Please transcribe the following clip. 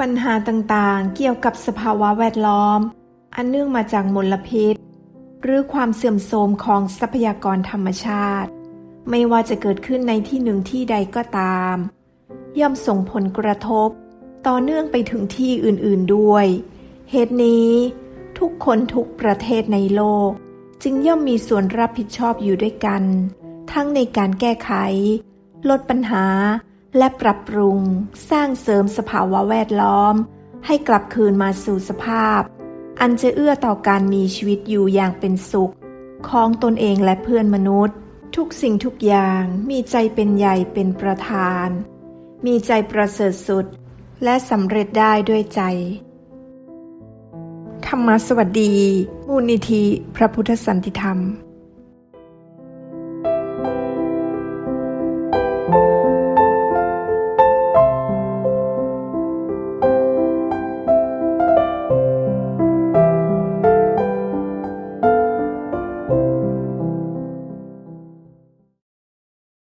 ปัญหาต่างๆ เกี่ยวกับสภาวะแวดล้อม อันเนื่องมาจากมลพิษ หรือความเสื่อมโทรมของทรัพยากรธรรมชาติ ไม่ว่าจะเกิดขึ้นในที่หนึ่งที่ใดก็ตาม ย่อมส่งผลกระทบ ต่อเนื่องไปถึงที่อื่นๆด้วย เหตุนี้ ทุกคนทุกประเทศในโลก จึงย่อมมีส่วนรับผิดชอบอยู่ด้วยกัน ทั้งในการแก้ไข ลดปัญหา และปรับปรุงสร้างเสริมสภาวะแวดล้อม ให้กลับคืนมาสู่สภาพ อันจะเอื้อต่อการมีชีวิตอยู่อย่างเป็นสุข ของตนเองและเพื่อนมนุษย์ ทุกสิ่งทุกอย่างมีใจเป็นใหญ่เป็นประธาน มีใจประเสริฐสุด และสำเร็จได้ด้วยใจ ธรรมสวัสดี มูลนิธิพระพุทธสันติธรรม